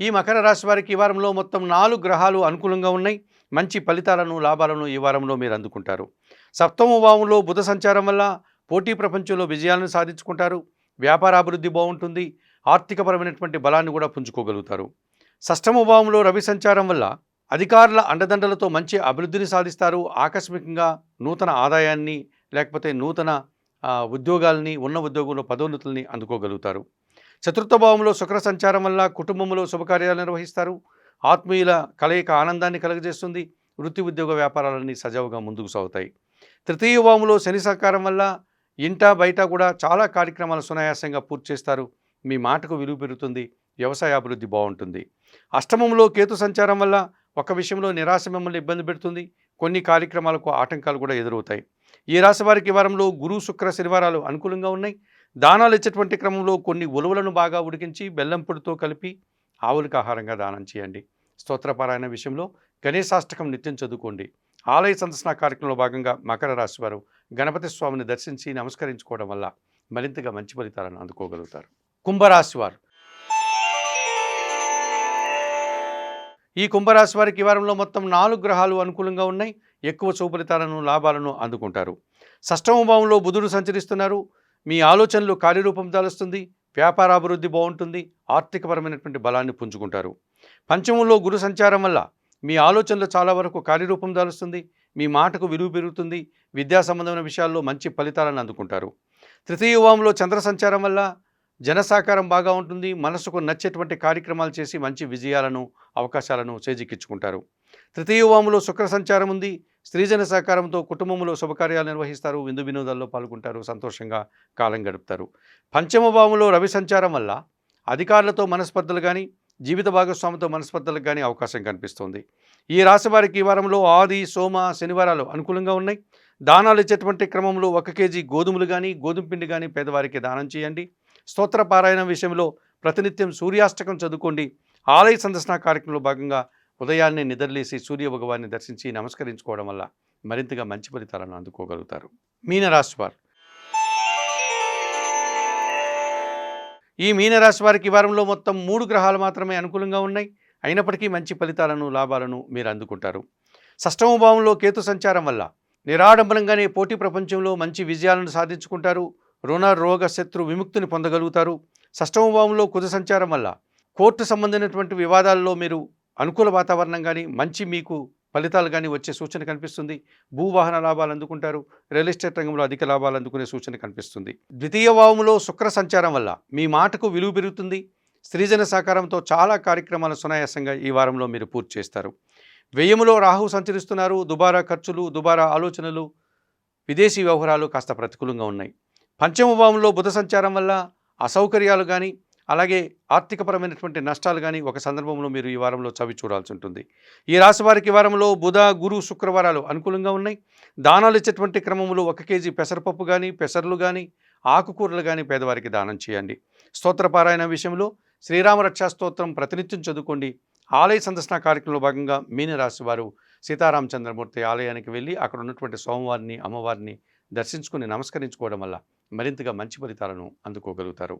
ఈ మకర రాశి వారికి ఈ వారంలో మొత్తం నాలుగు గ్రహాలు అనుకూలంగా ఉన్నాయి. మంచి ఫలితాలను లాభాలను ఈ వారంలో మీరు అందుకుంటారు. సప్తమ భావంలో బుధ సంచారం వల్ల పోటీ ప్రపంచంలో విజయాలను సాధించుకుంటారు. వ్యాపార అభివృద్ధి బాగుంటుంది. ఆర్థికపరమైనటువంటి బలాన్ని కూడా పుంజుకోగలుగుతారు. షష్టమ భావంలో రవి సంచారం వల్ల అధికారుల అండదండలతో మంచి అభివృద్ధిని సాధిస్తారు. ఆకస్మికంగా నూతన ఆదాయాన్ని లేకపోతే నూతన ఉద్యోగాల్ని ఉన్న ఉద్యోగంలో పదోన్నతుల్ని అందుకోగలుగుతారు. చతుర్థ భావంలో శుక్ర సంచారం వల్ల కుటుంబంలో శుభకార్యాలు నిర్వహిస్తారు. ఆత్మీయుల కలయిక ఆనందాన్ని కలుగజేస్తుంది. వృత్తి ఉద్యోగ వ్యాపారాలన్నీ సజావుగా ముందుకు సాగుతాయి. తృతీయ భావంలో శని సహకారం వల్ల ఇంట బయట కూడా చాలా కార్యక్రమాలు సునాయాసంగా పూర్తి చేస్తారు. మీ మాటకు విలువ పెరుగుతుంది. వ్యవసాయ అభివృద్ధి బాగుంటుంది. అష్టమంలో కేతు సంచారం వల్ల ఒక విషయంలో నిరాశ మిమ్మల్ని ఇబ్బంది పెడుతుంది. కొన్ని కార్యక్రమాలకు ఆటంకాలు కూడా ఎదురవుతాయి. ఈ రాశి వారికి వారంలో గురు శుక్ర శనివారాలు అనుకూలంగా ఉన్నాయి. దానాలు ఇచ్చేటువంటి క్రమంలో కొన్ని ఉలువలను బాగా ఉడికించి బెల్లం పొడితో కలిపి ఆవులకు ఆహారంగా దానం చేయండి. స్తోత్రపారాయణ విషయంలో గణేశాష్టకం నిత్యం చదువుకోండి. ఆలయ సందర్శన కార్యక్రమంలో భాగంగా మకర రాశి వారు గణపతి స్వామిని దర్శించి నమస్కరించుకోవడం వల్ల మరింతగా మంచి ఫలితాలను అందుకోగలుగుతారు. కుంభరాశి వారు. ఈ కుంభరాశి వారికి ఈ వారంలో మొత్తం నాలుగు గ్రహాలు అనుకూలంగా ఉన్నాయి. ఎక్కువ సుఫలితాలను లాభాలను అందుకుంటారు. షష్టమ భావంలో బుధుడు సంచరిస్తున్నారు. మీ ఆలోచనలు కార్యరూపం దాలుస్తుంది వ్యాపారాభివృద్ధి బాగుంటుంది ఆర్థికపరమైనటువంటి బలాన్ని పుంజుకుంటారు. పంచమంలో గురు సంచారం వల్ల మీ ఆలోచనలు చాలా వరకు కార్యరూపం దాలుస్తుంది మీ మాటకు విలువ పెరుగుతుంది విద్యా సంబంధమైన విషయాల్లో మంచి ఫలితాలను అందుకుంటారు. తృతీయ భావంలో చంద్ర సంచారం వల్ల జన సహకారం బాగా ఉంటుంది మనసుకు నచ్చేటువంటి కార్యక్రమాలు చేసి మంచి విజయాలను అవకాశాలను చేజిక్కించుకుంటారు. తృతీయ వాములో శుక్ర సంచారం ఉంది స్త్రీజన సహకారంతో కుటుంబంలో శుభకార్యాలు నిర్వహిస్తారు. విందు వినోదాల్లో పాల్గొంటారు. సంతోషంగా కాలం గడుపుతారు. పంచమ భావంలో రవి సంచారం వల్ల అధికారులతో మనస్పర్ధలు కానీ జీవిత భాగస్వామితో మనస్పర్ధలకు కానీ అవకాశం కనిపిస్తుంది. ఈ రాశి వారికి ఈ వారంలో ఆది సోమ శనివారాలు అనుకూలంగా ఉన్నాయి. దానాలు ఇచ్చేటువంటి క్రమంలో ఒక కేజీ గోధుమలు కానీ గోధుమ పిండి కానీ పేదవారికి దానం చేయండి. స్తోత్ర పారాయణ విషయంలో ప్రతినిత్యం సూర్యాష్టకం చదువుకోండి. ఆలయ సందర్శన కార్యక్రమంలో భాగంగా ఉదయాన్నే నిద్రలేసి సూర్య భగవాన్ని దర్శించి నమస్కరించుకోవడం వల్ల మరింతగా మంచి ఫలితాలను అందుకోగలుగుతారు. మీనరాశి వారు ఈ మీనరాశి వారికి వారంలో మొత్తం మూడు గ్రహాలు మాత్రమే అనుకూలంగా ఉన్నాయి. అయినప్పటికీ మంచి ఫలితాలను లాభాలను మీరు అందుకుంటారు. షష్టమ భావంలో కేతు సంచారం వల్ల నిరాడంబరంగానే పోటీ ప్రపంచంలో మంచి విజయాలను సాధించుకుంటారు. రుణ రోగ శత్రు విముక్తిని పొందగలుగుతారు. షష్టమభావంలో కుజ సంచారం వల్ల కోర్టు సంబంధించినటువంటి వివాదాల్లో మీరు అనుకూల వాతావరణం కానీ మంచి మీకు ఫలితాలు కానీ వచ్చే సూచన కనిపిస్తుంది. భూవాహన లాభాలు అందుకుంటారు. రియల్ ఎస్టేట్ రంగంలో అధిక లాభాలు అందుకునే సూచన కనిపిస్తుంది. ద్వితీయ భావములో శుక్ర సంచారం వల్ల మీ మాటకు విలువ పెరుగుతుంది. స్త్రీజన సహకారంతో చాలా కార్యక్రమాలు సునాయాసంగా ఈ వారంలో మీరు పూర్తి చేస్తారు. వ్యయములో రాహు సంచరిస్తున్నారు. దుబారా ఖర్చులు దుబారా ఆలోచనలు విదేశీ వ్యవహారాలు కాస్త ప్రతికూలంగా ఉన్నాయి. పంచమ భావంలో బుధ సంచారం వల్ల అసౌకర్యాలు కానీ అలాగే ఆర్థికపరమైనటువంటి నష్టాలు కానీ ఒక సందర్భంలో మీరు ఈ వారంలో చవి చూడాల్సి ఉంటుంది. ఈ రాశి వారికి వారంలో బుధ గురు శుక్రవారాలు అనుకూలంగా ఉన్నాయి. దానాలు ఇచ్చేటువంటి క్రమంలో ఒక కేజీ పెసరపప్పు కానీ పెసర్లు కానీ ఆకుకూరలు కానీ పేదవారికి దానం చేయండి. స్తోత్రపారాయణ విషయంలో శ్రీరామ రక్షా స్తోత్రం ప్రతినిత్యం చదువుకోండి. ఆలయ సందర్శన కార్యక్రమంలో భాగంగా మీనరాశి వారు సీతారామచంద్రమూర్తి ఆలయానికి వెళ్ళి అక్కడ ఉన్నటువంటి సోమవారిని అమ్మవారిని దర్శించుకుని నమస్కరించుకోవడం వల్ల మరింతగా మంచి ఫలితాలను అందుకోగలుగుతారు.